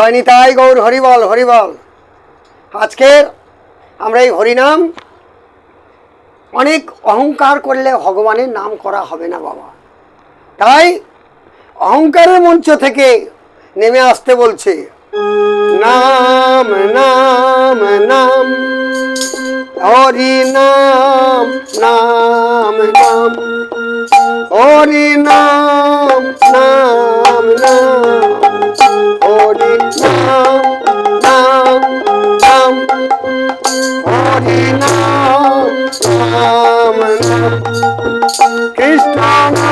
হয়নি তাই, গৌর, হরিবল হরিবল। আজকের আমরা এই হরিনাম অনেক অহংকার করলে ভগবানের নাম করা হবে না বাবা। তাই অহংকারের মঞ্চ থেকে নেমে আসতে বলছে, নাম নাম নাম হরি নাম Krishna.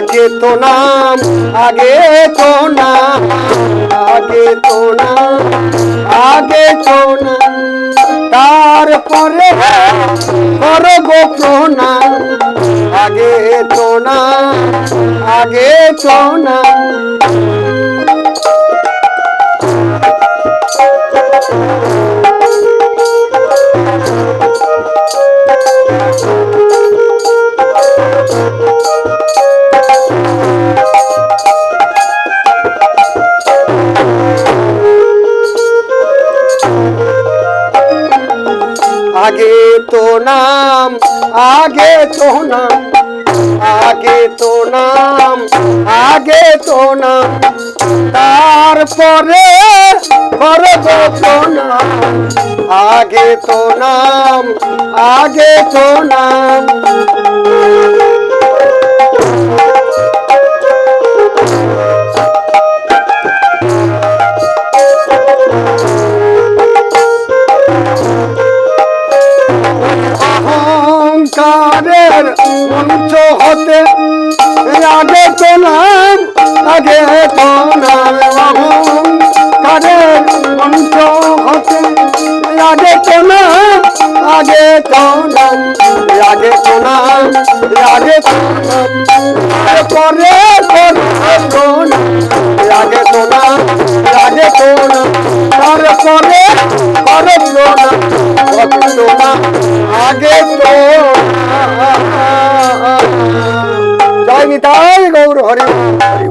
আগে তো নাম, আগে তো নাম, আগে তো নাম, আগে তো নাম। তারপরে করো গো প্রণাম, আগে তো নাম, আগে তো নাম। আগে তো নাম, আগে তো নাম, আগে তো নাম, আগে তো নাম। তারপরে করব প্রণাম আগে তো নাম, আগে তো নাম। সংসারের মঞ্চ হতে আগে তো নাম আগে তো নাম অহংকারের মঞ্চ হতে আগে তো নাম আগে তো নাম আগে তো নাম আগে তো নাম পরে লাগে তো নাম লাগে তো নাম তারপরে করে তো নাম আগে তো निताय गौर हरि